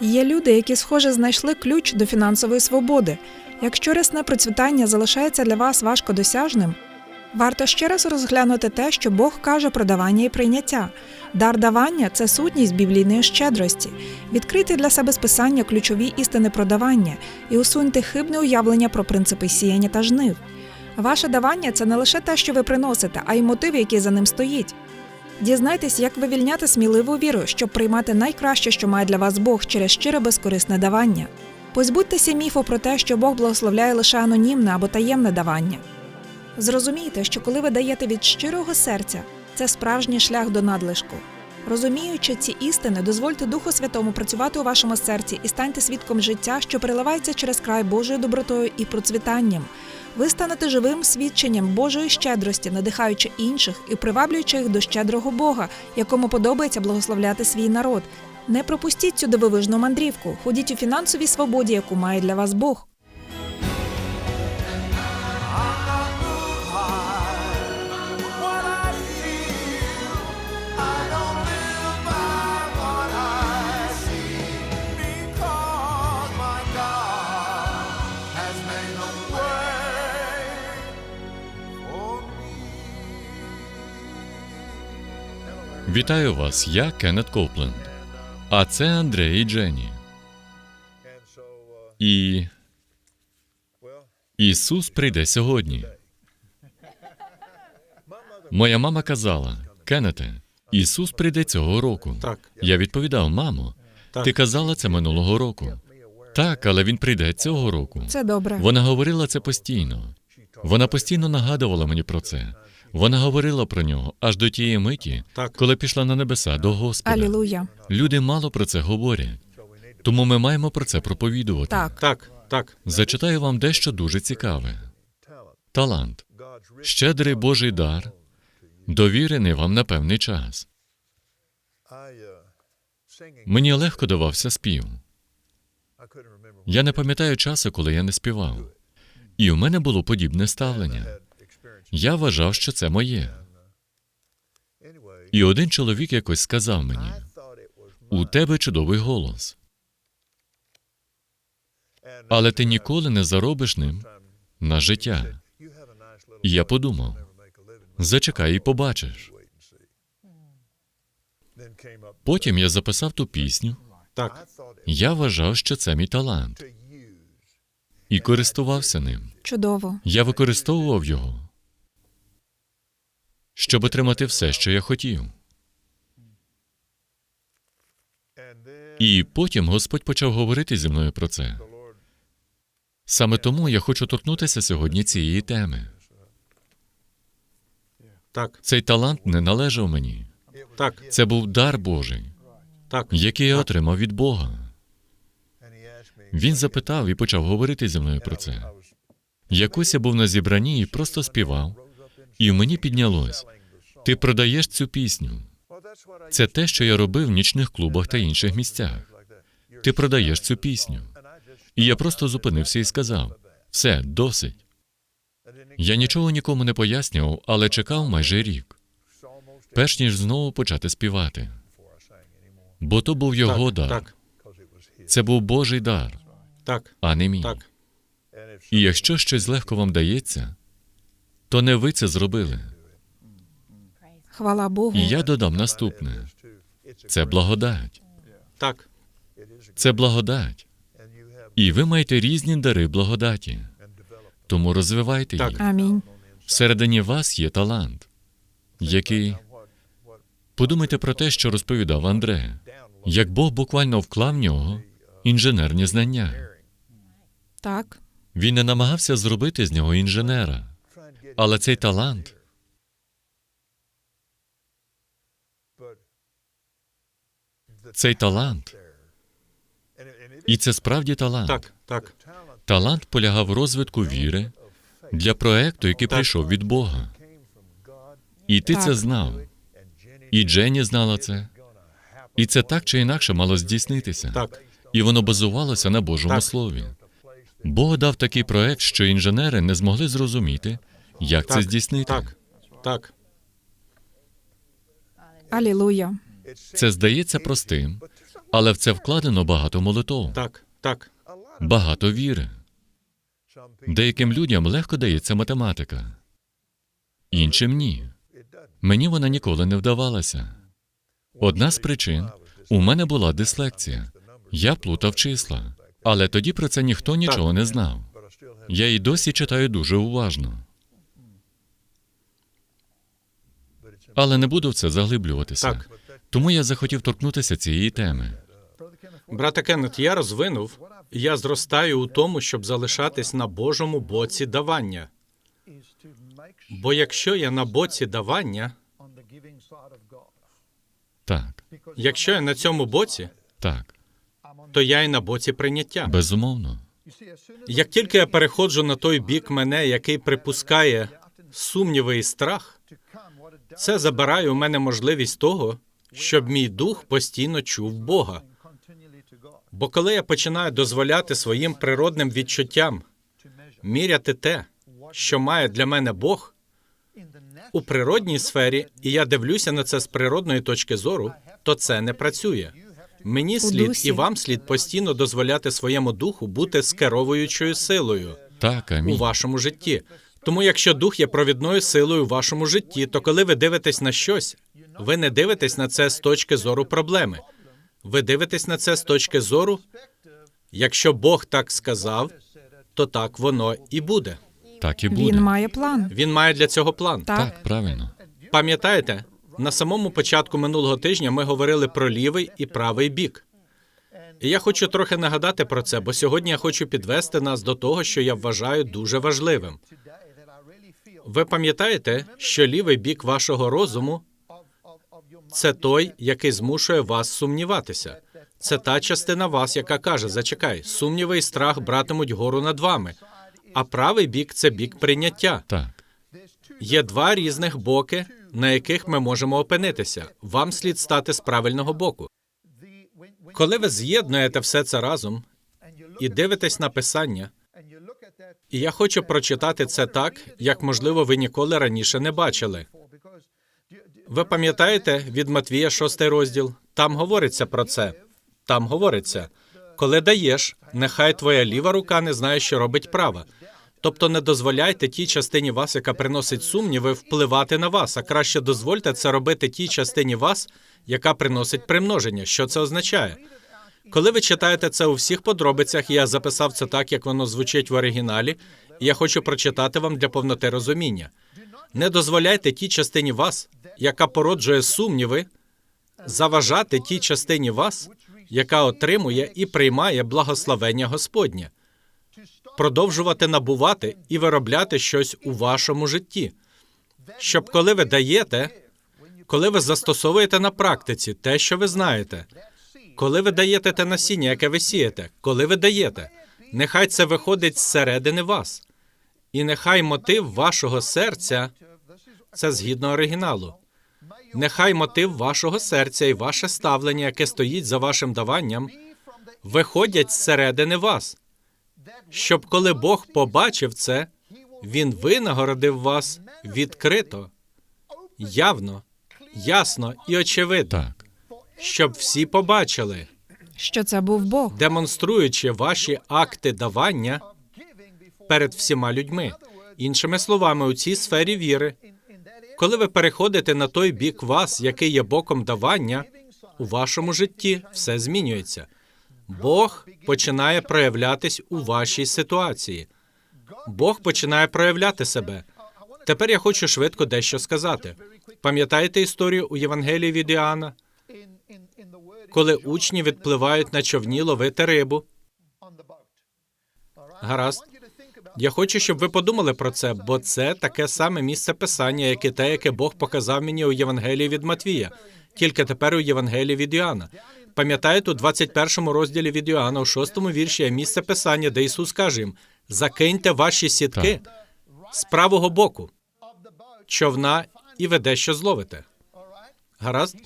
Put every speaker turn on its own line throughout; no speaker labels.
Є люди, які, схоже, знайшли ключ до фінансової свободи. Якщо рясне процвітання залишається для вас важкодосяжним, варто ще раз розглянути те, що Бог каже про давання і прийняття. Дар давання це сутність біблійної щедрості. Відкрийте для себе списання ключові істини про давання і усуньте хибне уявлення про принципи сіяння та жнив. Ваше давання це не лише те, що ви приносите, а й мотив, який за ним стоїть. Дізнайтесь, як вивільняти сміливу віру, щоб приймати найкраще, що має для вас Бог через щире безкорисне давання. Позбудьтеся міфу про те, що Бог благословляє лише анонімне або таємне давання. Зрозумійте, що коли ви даєте від щирого серця, це справжній шлях до надлишку. Розуміючи ці істини, дозвольте Духу Святому працювати у вашому серці і станьте свідком життя, що переливається через край Божою добротою і процвітанням. Ви станете живим свідченням Божої щедрості, надихаючи інших і приваблюючи їх до щедрого Бога, якому подобається благословляти свій народ. Не пропустіть цю дивовижну мандрівку, ходіть у фінансовій свободі, яку має для вас Бог.
Вітаю вас, я Кеннет Копленд. А це Андрей і Дженні. І Ісус прийде сьогодні. Моя мама казала: Кеннете, Ісус прийде цього року.
Так.
Я відповідав, мамо,
Так.
ти казала це минулого року. Так, але він прийде цього року.
Це добре.
Вона говорила це постійно. Вона постійно нагадувала мені про це. Вона говорила про нього аж до тієї миті,
Так.
коли пішла на небеса до Господа.
Алілуя.
Люди мало про це говорять, тому ми маємо про це проповідувати.
Так.
Так, так.
Зачитаю вам дещо дуже цікаве. Талант. Щедрий Божий дар, довірений вам на певний час. Мені легко давався спів. Я не пам'ятаю часу, коли я не співав. І у мене було подібне ставлення. Я вважав, що це моє. І один чоловік якось сказав мені: у тебе чудовий голос, але ти ніколи не заробиш ним на життя. І я подумав: зачекай і побачиш. Потім я записав ту пісню.
Так.
Я вважав, що це мій талант, і користувався ним.
Чудово.
Я використовував його, щоб отримати все, що я хотів. І потім Господь почав говорити зі мною про це. Саме тому я хочу торкнутися сьогодні цієї теми.
Так.
Цей талант не належав мені.
Так.
Це був дар Божий,
Так.
який я отримав від Бога. Він запитав і почав говорити зі мною про це. Якось я був на зібранні і просто співав, і в мені піднялось. Ти продаєш цю пісню. Це те, що я робив в нічних клубах та інших місцях. Ти продаєш цю пісню. І я просто зупинився і сказав: все, досить. Я нічого нікому не пояснював, але чекав майже рік, перш ніж знову почати співати. Бо то був його дар.
Так.
Це був Божий дар,
Так.
а не мій.
Так.
І якщо щось легко вам дається, то не ви це зробили.
Хвала Богу.
І я додам наступне: це благодать.
Так.
Це благодать. І ви маєте різні дари благодаті. Тому розвивайте їх.
Амінь.
Всередині вас є талант, який подумайте про те, що розповідав Андре, як Бог буквально вклав в нього інженерні знання.
Так.
Він не намагався зробити з нього інженера, але цей талант цей талант, і це справді талант.
Так. Так.
Талант полягав в розвитку віри для проекту, який прийшов від Бога. І ти це знав. І Дженні знала це. І це так чи інакше мало здійснитися.
Так.
І воно базувалося на Божому
Так.
слові. Бог дав такий проект, що інженери не змогли зрозуміти, як це здійснити.
Так. Так.
Алілуя.
Це здається простим, Але в це вкладено багато молитов,
Так, так,
багато віри. Деяким людям легко дається математика, іншим ні. Мені вона ніколи не вдавалася. Одна з причин у мене була дислекція. Я плутав числа, але тоді про це ніхто нічого не знав. Я й досі читаю дуже уважно. Але не буду в це заглиблюватися.
Так.
Тому я захотів торкнутися цієї теми.
брате Кеннет, я розвинув, я зростаю у тому, щоб залишатись на Божому боці давання. Бо якщо я на боці давання,
Так,
якщо я на цьому боці,
так,
то я і на боці прийняття.
безумовно.
Як тільки я переходжу на той бік мене, який припускає сумніви і страх, це забирає у мене можливість того, щоб мій дух постійно чув Бога. Бо коли я починаю дозволяти своїм природним відчуттям міряти те, що має для мене Бог у природній сфері, і я дивлюся на це з природної точки зору, то це не працює. Мені слід і вам слід постійно дозволяти своєму духу бути скеровуючою силою
Так,
у вашому житті. Тому, якщо дух є провідною силою у вашому житті, то коли ви дивитесь на щось, ви не дивитесь на це з точки зору проблеми. Ви дивитесь на це з точки зору, якщо Бог так сказав, то так воно і буде.
Так і
Він
буде.
має план.
Він має для цього план.
Так,
Так, правильно.
Пам'ятаєте, на самому початку минулого тижня ми говорили про лівий і правий бік. І я хочу трохи нагадати про це, бо сьогодні я хочу підвести нас до того, що я вважаю дуже важливим. Ви пам'ятаєте, що лівий бік вашого розуму це той, який змушує вас сумніватися. Це та частина вас, яка каже: зачекай, сумніви і страх братимуть гору над вами. А правий бік це бік прийняття.
Так,
Є два різних боки, на яких ми можемо опинитися. Вам слід стати з правильного боку. Коли ви з'єднуєте все це разом і дивитесь на писання, і я хочу прочитати це так, як можливо ви ніколи раніше не бачили. Ви пам'ятаєте від Матвія, шостий розділ? Там говориться про це. Там говориться: коли даєш, нехай твоя ліва рука не знає, що робить права. Тобто не дозволяйте тій частині вас, яка приносить сумніви, впливати на вас, а краще дозвольте це робити тій частині вас, яка приносить примноження. Що це означає? Коли ви читаєте це у всіх подробицях, я записав це так, як воно звучить в оригіналі, і я хочу прочитати вам для повноти розуміння. Не дозволяйте тій частині вас, яка породжує сумніви, заважати тій частині вас, яка отримує і приймає благословення Господнє, продовжувати набувати і виробляти щось у вашому житті. Щоб коли ви даєте, коли ви застосовуєте на практиці те, що ви знаєте, коли ви даєте те насіння, яке ви сієте, коли ви даєте, нехай це виходить зсередини вас, і нехай мотив вашого серця це згідно оригіналу. Нехай мотив вашого серця і ваше ставлення, яке стоїть за вашим даванням, виходять зсередини вас, щоб коли Бог побачив це, він винагородив вас відкрито, явно, ясно і очевидно,
так,
щоб всі побачили,
що це був Бог.
демонструючи ваші акти давання перед всіма людьми. Іншими словами, у цій сфері віри, коли ви переходите на той бік вас, який є боком давання, у вашому житті все змінюється. Бог починає проявлятись у вашій ситуації. Бог починає проявляти себе. Тепер я хочу швидко дещо сказати. Пам'ятаєте історію у Євангелії від Іоанна, коли учні відпливають на човні ловити рибу? Гаразд. Я хочу, щоб ви подумали про це, бо це таке саме місце писання, як і те, яке Бог показав мені у Євангелії від Матвія, тільки тепер у Євангелії від Іоанна. Пам'ятаєте, у 21 розділі від Іоанна, у 6 вірші є місце писання, де Ісус каже їм: закиньте ваші сітки з правого боку човна і ви дещо зловите. Гаразд?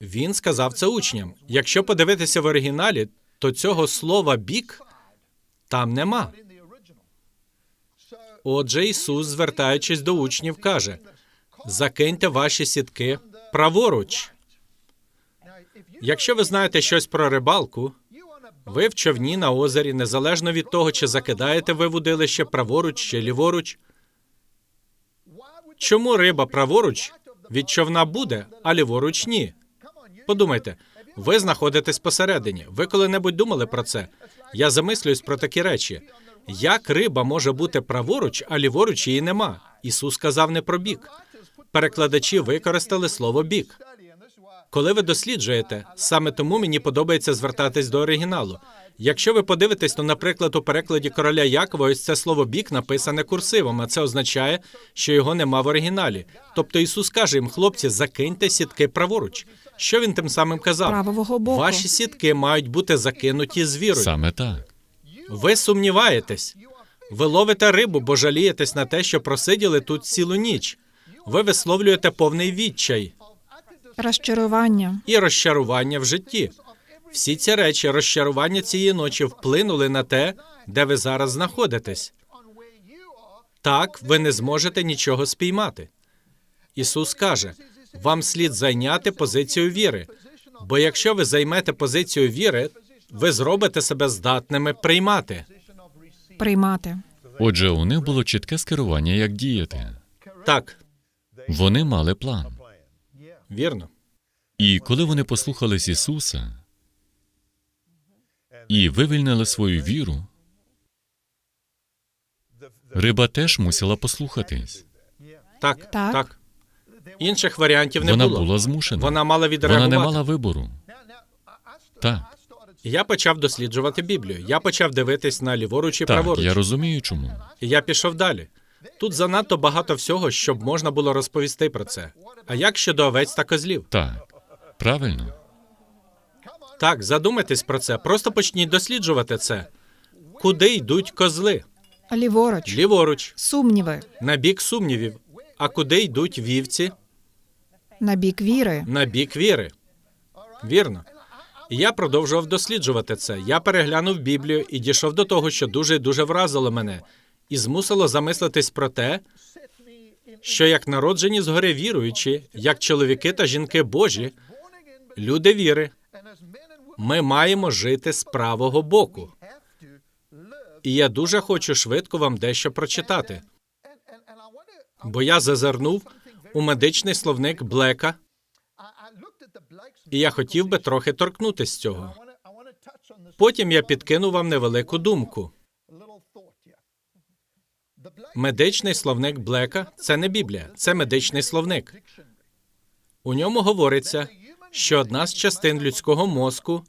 Він сказав це учням. Якщо подивитися в оригіналі, то цього слова бік там нема. Отже, Ісус, звертаючись до учнів, каже: закиньте ваші сітки праворуч. Якщо ви знаєте щось про рибалку, ви в човні на озері, незалежно від того, чи закидаєте ви вудилище праворуч чи ліворуч. Чому риба праворуч від човна буде, а ліворуч ні? Подумайте, ви знаходитесь посередині. Ви коли-небудь думали про це? Я замислююсь про такі речі. Як риба може бути праворуч, а ліворуч її нема? Ісус сказав не про бік. Перекладачі використали слово бік. Коли ви досліджуєте, саме тому мені подобається звертатись до оригіналу. Якщо ви подивитесь, то, наприклад, у перекладі короля Якова ось це слово бік написане курсивом, а це означає, що його нема в оригіналі. Тобто Ісус каже їм, хлопці, закиньте сітки праворуч. Що він тим самим казав?
Правого боку.
Ваші сітки мають бути закинуті з вірою.
Саме так.
Ви сумніваєтесь. Ви ловите рибу, бо жалієтесь на те, що просиділи тут цілу ніч. Ви висловлюєте повний відчай
Розчарування.
і розчарування в житті. Всі ці речі, розчарування цієї ночі вплинули на те, де ви зараз знаходитесь. Так, ви не зможете нічого спіймати. Ісус каже: вам слід зайняти позицію віри. Бо якщо ви займете позицію віри, ви зробите себе здатними приймати.
Приймати.
Отже, у них було чітке скерування, як діяти.
Так,
Вони мали план.
Вірно.
І коли вони послухались Ісуса і вивільнили свою віру, риба теж мусила послухатись.
Так,
Так.
так. Інших варіантів не
Вона
було.
була змушена.
Вона мала
Вона не мала вибору. Так,
Я почав досліджувати Біблію. Я почав дивитись на ліворуч і
так,
праворуч.
я розумію, чому.
І я пішов далі. Тут занадто багато всього, щоб можна було розповісти про це. А як щодо овець та козлів?
Так, правильно.
Так, задумайтесь про це. Просто почніть досліджувати це. Куди йдуть козли?
Ліворуч.
Ліворуч,
Сумніви.
на бік сумнівів. А куди йдуть вівці?
На бік віри.
На бік віри. Вірно. І я продовжував досліджувати це. Я переглянув Біблію і дійшов до того, що дуже і дуже вразило мене, і змусило замислитись про те, що як народжені згори віруючі, як чоловіки та жінки Божі, люди віри, ми маємо жити з правого боку. І я дуже хочу швидко вам дещо прочитати. Бо я зазирнув у медичний словник Блека, і я хотів би трохи торкнутися цього. Потім я підкину вам невелику думку. Медичний словник Блека це не Біблія, це медичний словник. У ньому говориться, що одна з частин людського мозку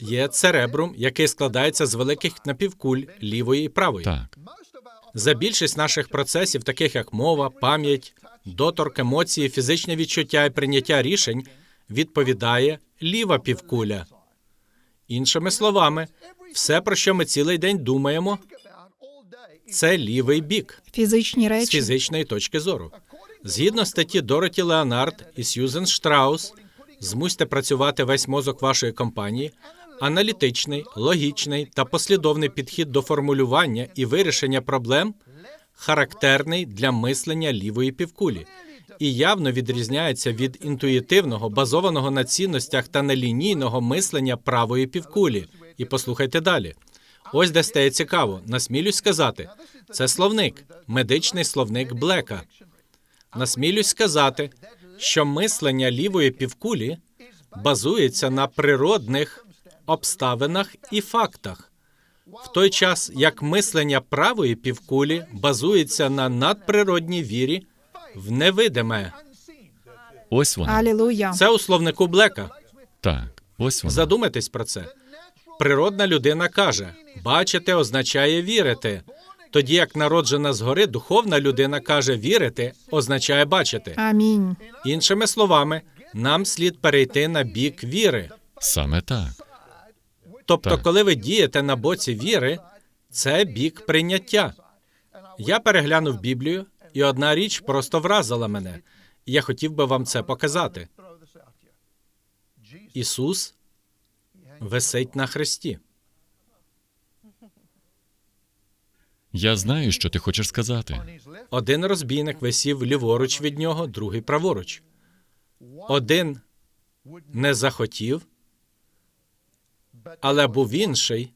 є церебрум, який складається з великих напівкуль лівої і правої.
Так,
За більшість наших процесів, таких як мова, пам'ять, доторк, емоції, фізичне відчуття і прийняття рішень, відповідає ліва півкуля. Іншими словами, все, про що ми цілий день думаємо, це лівий бік
Фізичні
з фізичної точки зору. Згідно статті Дороті Леонард і Сьюзен Штраус, змусьте працювати весь мозок вашої компанії. Аналітичний, логічний та послідовний підхід до формулювання і вирішення проблем характерний для мислення лівої півкулі і явно відрізняється від інтуїтивного, базованого на цінностях та нелінійного мислення правої півкулі. І послухайте далі. Ось де стає цікаво. Насмілюсь сказати, це словник, медичний словник Блека. Насмілюсь сказати, що мислення лівої півкулі базується на природних обставинах і фактах, в той час як мислення правої півкулі базується на надприродній вірі в невидиме.
ось вона.
Алілуя.
Це у словнику Блека.
Так, ось вона.
Задумайтесь про це. Природна людина каже: бачити означає вірити. Тоді як народжена згори, духовна людина каже вірити означає бачити.
Амінь.
Іншими словами, нам слід перейти на бік віри.
Саме так.
Тобто,
Так.
коли ви дієте на боці віри, це бік прийняття. Я переглянув Біблію, і одна річ просто вразила мене. Я хотів би вам це показати. Ісус висить на хресті.
Я знаю, що ти хочеш сказати.
Один розбійник висів ліворуч від нього, другий праворуч. Один не захотів, але був інший,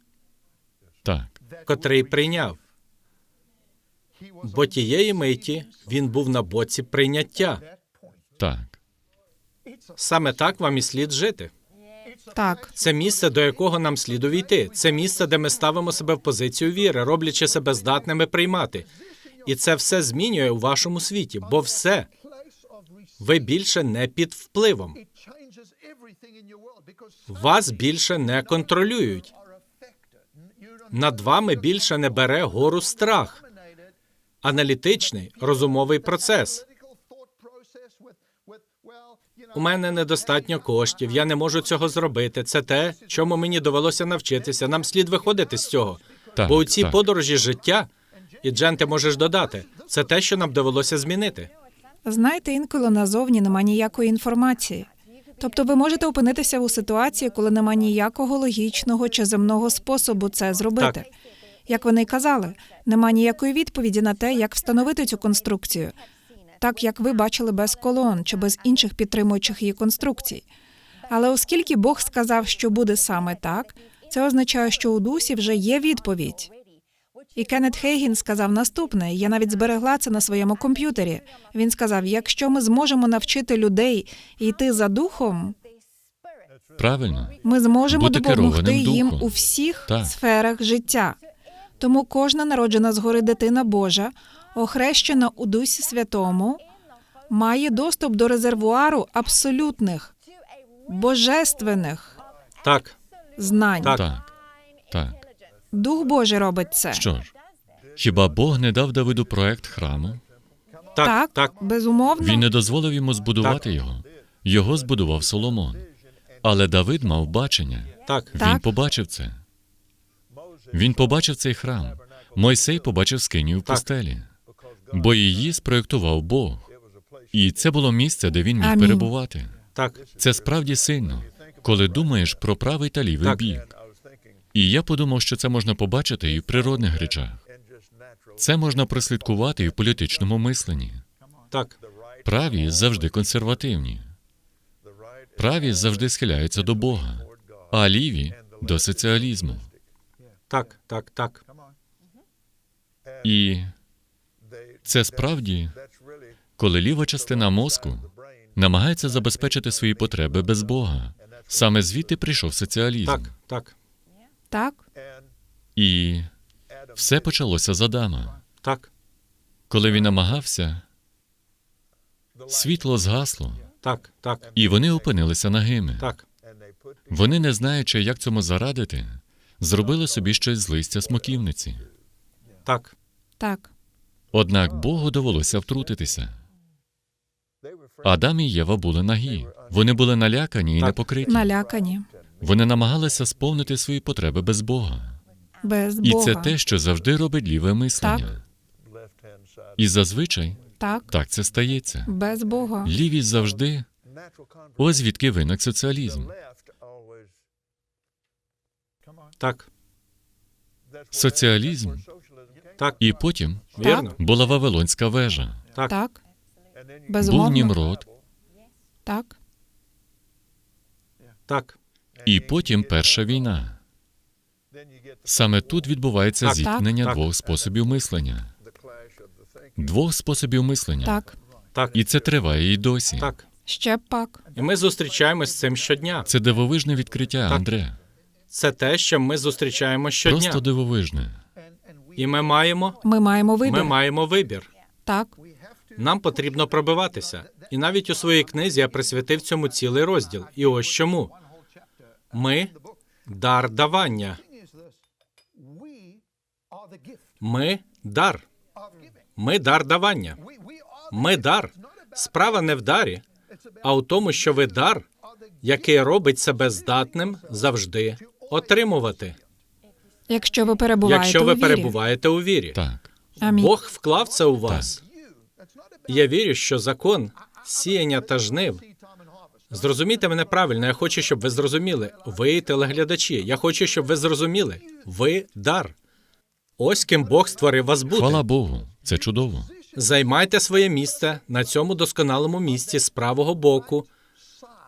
Так,
котрий прийняв. Бо тієї миті він був на боці прийняття.
так,
Саме так вам і слід жити.
Так,
Це місце, до якого нам слід увійти. Це місце, де ми ставимо себе в позицію віри, роблячи себе здатними приймати. І це все змінює у вашому світі, бо все ви більше не під впливом. Вас більше не контролюють. Над вами більше не бере гору страх. Аналітичний розумовий процес. У мене недостатньо коштів, я не можу цього зробити. Це те, чому мені довелося навчитися. Нам слід виходити з цього.
Так,
Бо у цій
так.
подорожі життя, і Джен, ти можеш додати, це те, що нам довелося змінити.
знаєте, інколи назовні нема ніякої інформації. Тобто ви можете опинитися у ситуації, коли нема ніякого логічного чи земного способу це зробити.
Так.
Як вони й казали, нема ніякої відповіді на те, як встановити цю конструкцію, так як ви бачили без колон чи без інших підтримуючих її конструкцій. Але оскільки Бог сказав, що буде саме так, це означає, що у дусі вже є відповідь. І Кеннет Хейгін сказав наступне: я навіть зберегла це на своєму комп'ютері. Він сказав: якщо ми зможемо навчити людей йти за духом,
правильно.
ми зможемо
Бути
допомогти їм
духом.
у всіх
Так.
сферах життя. Тому кожна народжена згори дитина Божа, охрещена у Дусі Святому, має доступ до резервуару абсолютних, божественних
Так,
знань.
Так.
Так, так.
Дух Божий робить це.
Що ж, хіба Бог не дав Давиду проект храму?
так, так,
безумовно.
Він не дозволив йому збудувати його. Його збудував Соломон. Але Давид мав бачення.
так.
Він
Так.
побачив це. Він побачив цей храм. Мойсей побачив скинію в
Так.
пустелі, бо її спроєктував Бог. І це було місце, де він міг
Амінь.
перебувати.
Так,
Це справді сильно, коли думаєш про правий та лівий
Так.
бік. І я подумав, що це можна побачити і в природних речах. Це можна прослідкувати і в політичному мисленні.
так,
Праві завжди консервативні. Праві завжди схиляються до Бога, а ліві до соціалізму.
так, так, так.
І це справді, коли ліва частина мозку намагається забезпечити свої потреби без Бога. Саме звідти прийшов соціалізм.
Так, так,
Так,
І все почалося з Адама.
так,
Коли він намагався, світло згасло,
так, так,
і вони опинилися нагими.
так,
Вони, не знаючи, як цьому зарадити, зробили собі щось з листя смоківниці.
так,
так,
Однак Богу довелося втрутитися. Адам і Єва були нагі. Вони були налякані і непокриті.
налякані,
Вони намагалися сповнити свої потреби без Бога.
без
І
Бога.
це те, що завжди робить ліве мислення. І зазвичай
Так,
так це стається.
без Бога.
Лівість завжди ось звідки виник соціалізм.
так,
Соціалізм,
так,
і потім
вірно,
була Вавилонська вежа,
так,
Так,
був. Німрод,
Так,
так,
і потім перша війна. Саме тут відбувається
Так,
зіткнення
так, так.
двох способів мислення. Двох способів мислення.
так,
так,
І це триває і досі.
так.
ще пак.
І ми зустрічаємось з цим щодня.
Це дивовижне відкриття, Андре.
Це те, що ми зустрічаємо щодня.
Просто дивовижне.
І ми маємо,
Ми маємо вибір.
ми маємо вибір.
Так,
Нам потрібно пробиватися. І навіть у своїй книзі я присвятив цьому цілий розділ. І ось чому. Ми дар давання. Ми дар. Ми дар давання. Ми дар. Справа не в дарі, а у тому, що ви дар, який робить себе здатним завжди отримувати,
якщо ви перебуваєте
якщо ви
у вірі.
перебуваєте у вірі.
Так.
Амінь.
Бог вклав це у вас. Я вірю, що закон сіяння та жнив. Зрозумійте мене правильно. Я хочу, щоб ви зрозуміли. Ви телеглядачі. Я хочу, щоб ви зрозуміли. Ви дар. Ось ким Бог створив вас бути.
Хвала Богу, це чудово.
Займайте своє місце на цьому досконалому місці з правого боку.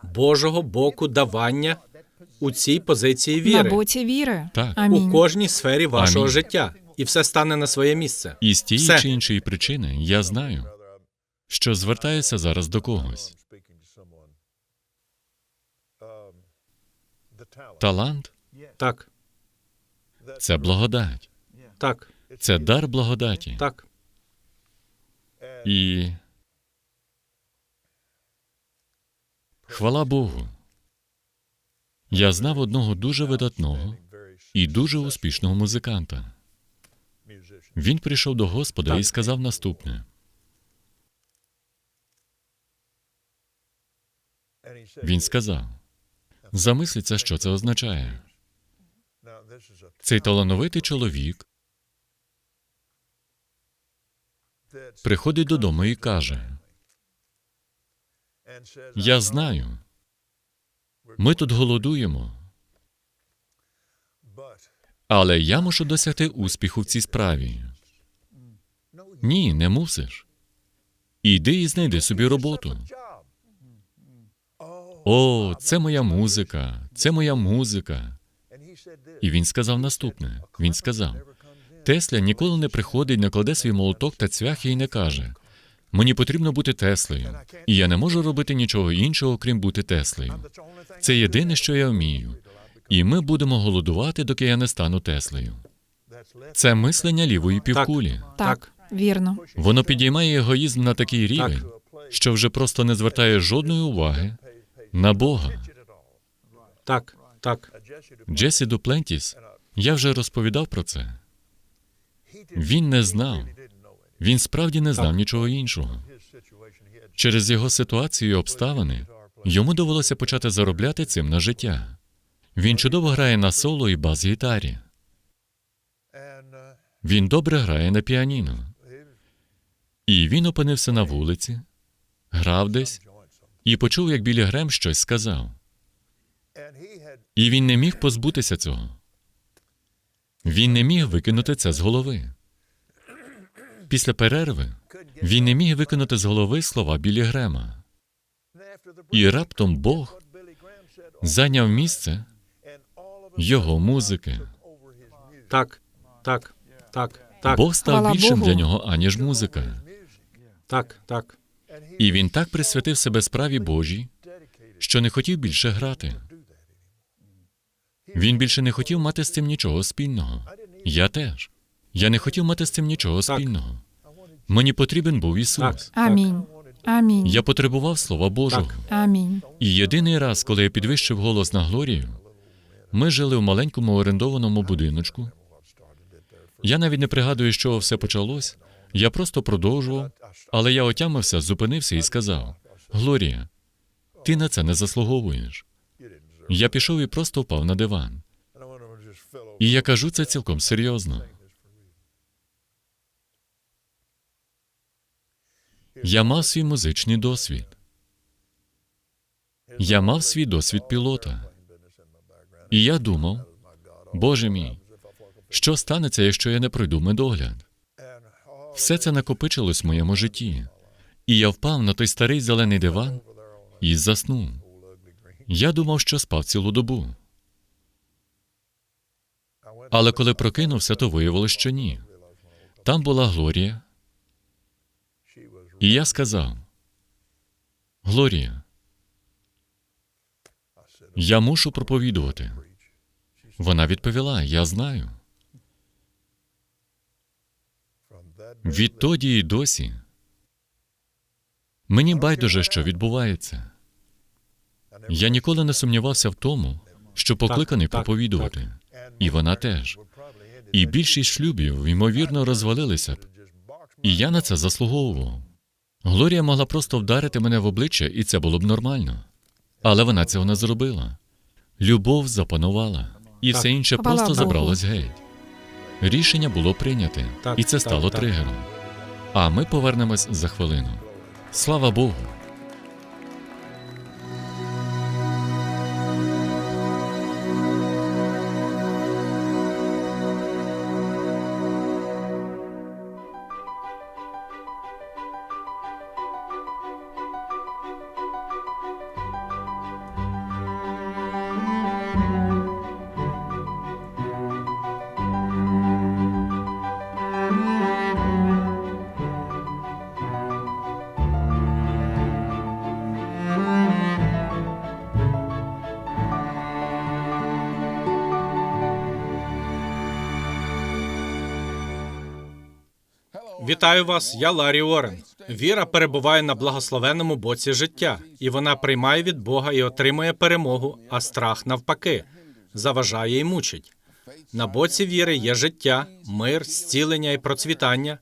Божого боку давання у цій позиції
На
віри
боці віри.
Так.
Амінь.
у кожній сфері вашого
Амінь.
життя, і все стане на своє місце.
І з тієї
Все.
чи іншої причини я знаю, що звертаюся зараз до когось. Талант
Так,
це благодать,
так,
це дар благодаті.
так.
І хвала Богу. Я знав одного дуже видатного і дуже успішного музиканта. Він прийшов до Господа і сказав наступне: Він сказав: замисліться, що це означає. Цей талановитий чоловік приходить додому і каже: Я знаю, ми тут голодуємо, але я мушу досягти успіху в цій справі. Ні, не мусиш. Іди і знайди собі роботу. О, це моя музика, це моя музика. І він сказав наступне: він сказав: Тесля ніколи не приходить, не кладе свій молоток та цвяхи і не каже: Мені потрібно бути Теслею, і я не можу робити нічого іншого, крім бути Теслею. Це єдине, що я вмію. І ми будемо голодувати, доки я не стану Теслею. Це мислення лівої півкулі.
Так, вірно.
Воно підіймає егоїзм на такий рівень, що вже просто не звертає жодної уваги на Бога.
Так, так,
Джесі Дуплентіс, я вже розповідав про це. Він не знав. Він справді не знав нічого іншого. Через його ситуацію і обставини йому довелося почати заробляти цим на життя. Він чудово грає на соло і бас-гітарі. Він добре грає на піаніно. І він опинився на вулиці, грав десь і почув, як Білі Грем щось сказав. І він не міг позбутися цього. Він не міг викинути це з голови. Після перерви він не міг викинути з голови слова Білі Грема. І раптом Бог зайняв місце його музики.
так, так, так, так,
Бог став
Хвала
більшим
Богу.
для нього, аніж музика.
так, так.
І він так присвятив себе справі Божій, що не хотів більше грати. Він більше не хотів мати з цим нічого спільного. Я теж. Я не хотів мати з цим нічого
Так.
спільного. Мені потрібен був Ісус.
Так.
Амінь. Амінь.
Я потребував Слова Божого.
Так.
Амінь.
І єдиний раз, коли я підвищив голос на Глорію, ми жили в маленькому орендованому будиночку. Я навіть не пригадую, з чого все почалось. Я просто продовжував, але я отямився, зупинився і сказав: Глорія, ти на це не заслуговуєш. Я пішов і просто впав на диван. І я кажу це цілком серйозно. Я мав свій музичний досвід. Я мав свій досвід пілота. І я думав, Боже мій, що станеться, якщо я не пройду медогляд? Все це накопичилось в моєму житті. І я впав на той старий зелений диван і заснув. Я думав, що спав цілу добу. Але коли прокинувся, то виявилось, що ні. Там була Глорія. І я сказав: Глорія, я мушу проповідувати. Вона відповіла: Я знаю. Відтоді і досі мені байдуже, що відбувається. Я ніколи не сумнівався в тому, що покликаний
так,
проповідувати. І вона теж. І більшість шлюбів, ймовірно, розвалилися б. І я на це заслуговував. Глорія могла просто вдарити мене в обличчя, і це було б нормально. Але вона цього не зробила. Любов запанувала, і все інше
Хвала
просто
Богу.
забралось геть. Рішення було прийняте,
Так,
і це
так,
стало
так.
тригером. А ми повернемось за хвилину. Слава Богу!
Вітаю вас, я Ларі Уоррен. Віра перебуває на благословенному боці життя, і вона приймає від Бога і отримує перемогу, а страх навпаки заважає і мучить. На боці віри є життя, мир, зцілення і процвітання,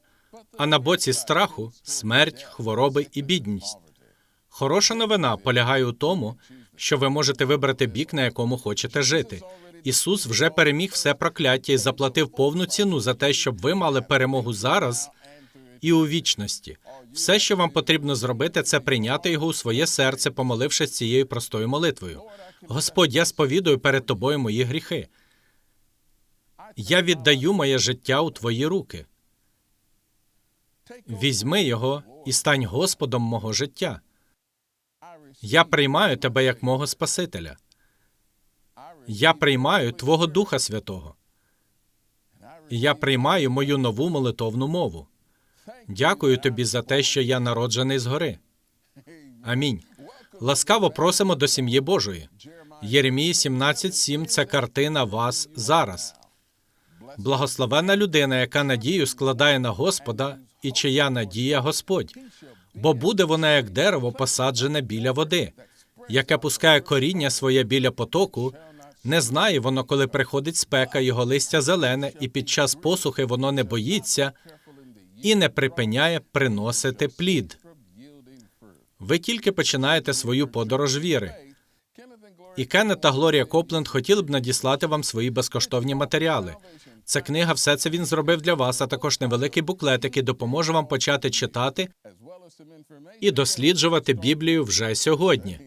а на боці страху смерть, хвороби і бідність. Хороша новина полягає у тому, що ви можете вибрати бік, на якому хочете жити. Ісус вже переміг все прокляття і заплатив повну ціну за те, щоб ви мали перемогу зараз і у вічності. Все, що вам потрібно зробити, це прийняти його у своє серце, помолившись цією простою молитвою. Господь, я сповідую перед тобою мої гріхи. Я віддаю моє життя у твої руки. Візьми його і стань Господом мого життя. Я приймаю тебе як мого Спасителя. Я приймаю Твого Духа Святого. Я приймаю мою нову молитовну мову. Дякую тобі за те, що я народжений згори. Амінь. Ласкаво просимо до сім'ї Божої. Єремії 17.7 – це картина вас зараз. Благословенна людина, яка надію складає на Господа, і чия надія Господь. Бо буде вона як дерево, посаджене біля води, яке пускає коріння своє біля потоку. Не знає воно, коли приходить спека, його листя зелене, і під час посухи воно не боїться і не припиняє приносити плід. Ви тільки починаєте свою подорож віри. І Кеннет та Глорія Копленд хотіли б надіслати вам свої безкоштовні матеріали. Ця книга все це він зробив для вас, а також невеликий буклет, який допоможе вам почати читати і досліджувати Біблію вже сьогодні.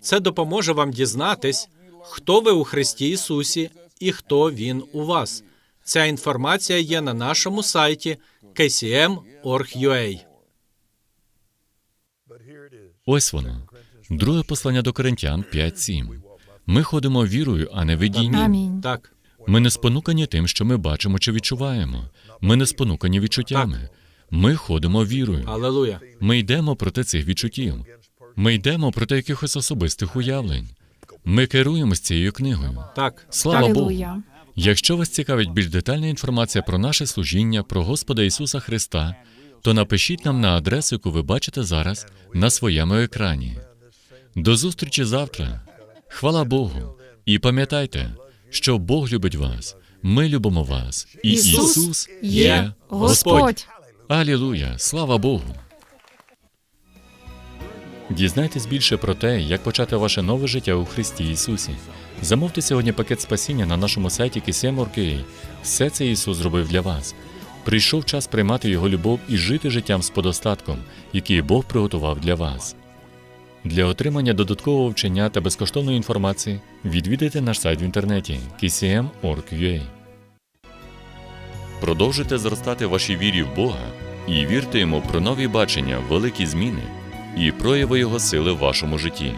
Це допоможе вам дізнатись, хто ви у Христі Ісусі і хто Він у вас. Ця інформація є на нашому сайті kcm.org.ua.
Ось воно. Друге послання до Коринтян 5.7. Ми ходимо вірою, а не видінням.
Амінь.
Так,
Ми не спонукані тим, що ми бачимо чи відчуваємо. Ми не спонукані відчуттями. Ми ходимо вірою.
алелуя.
Ми йдемо проти цих відчуттів. Ми йдемо проти якихось особистих уявлень. Ми керуємось цією книгою.
Так,
Слава Богу!
Алілуя.
Якщо вас цікавить більш детальна інформація про наше служіння, про Господа Ісуса Христа, то напишіть нам на адресу, яку ви бачите зараз на своєму екрані. До зустрічі завтра. Хвала Богу! І пам'ятайте, що Бог любить вас. Ми любимо вас. І
Ісус
Ісус
Є.
Господь. Алілуя! Слава Богу! Дізнайтесь більше про те, як почати ваше нове життя у Христі Ісусі. Замовте сьогодні пакет спасіння на нашому сайті KCM.org.ua. Все це Ісус зробив для вас. Прийшов час приймати Його любов і жити життям з подостатком, який Бог приготував для вас. Для отримання додаткового вчення та безкоштовної інформації відвідайте наш сайт в інтернеті kcm.org.ua. Продовжуйте зростати вашій вірі в Бога і вірте йому про нові бачення, великі зміни і прояви Його сили в вашому житті.